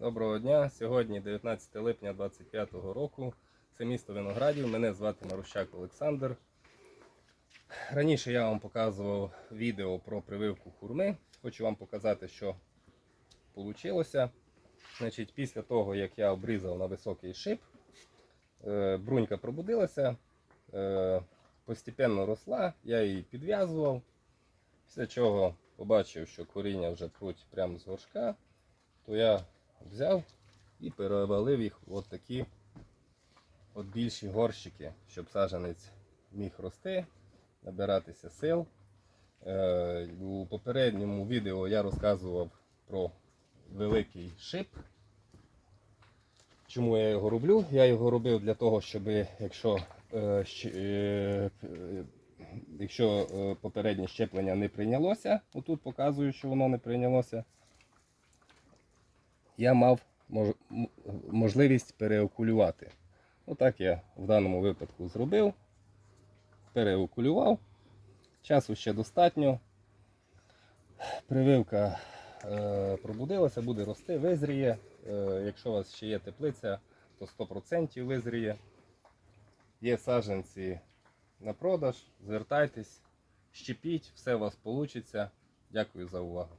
Доброго дня. Сьогодні 19 липня 2025 року. Це місто Виноградів. Мене звати Марущак Олександр. Раніше я вам показував відео про прививку хурми. Хочу вам показати, що вийшло. Значить, після того, як я обрізав на високий шип, е, брунька пробудилася, е, постепенно росла, я її підв'язував. Після чого побачив, що коріння вже пруть прямо з горшка, то я взяв і перевалив їх в такі от більші горщики, щоб саджанець міг рости, набиратися сил. Е, у попередньому відео я розказував про великий шип. Чому я його роблю? Я його робив для того, щоб якщо, е, е, якщо попереднє щеплення не прийнялося, отут показую, що воно не прийнялося, я мав мож- можливість переокулювати. Отак я в даному випадку зробив. Переокулював. Часу ще достатньо. Прививка е, пробудилася, буде рости, визріє. Е, якщо у вас ще є теплиця, то 100% визріє. Є саджанці на продаж, звертайтесь, щепіть, все у вас вийде. Дякую за увагу.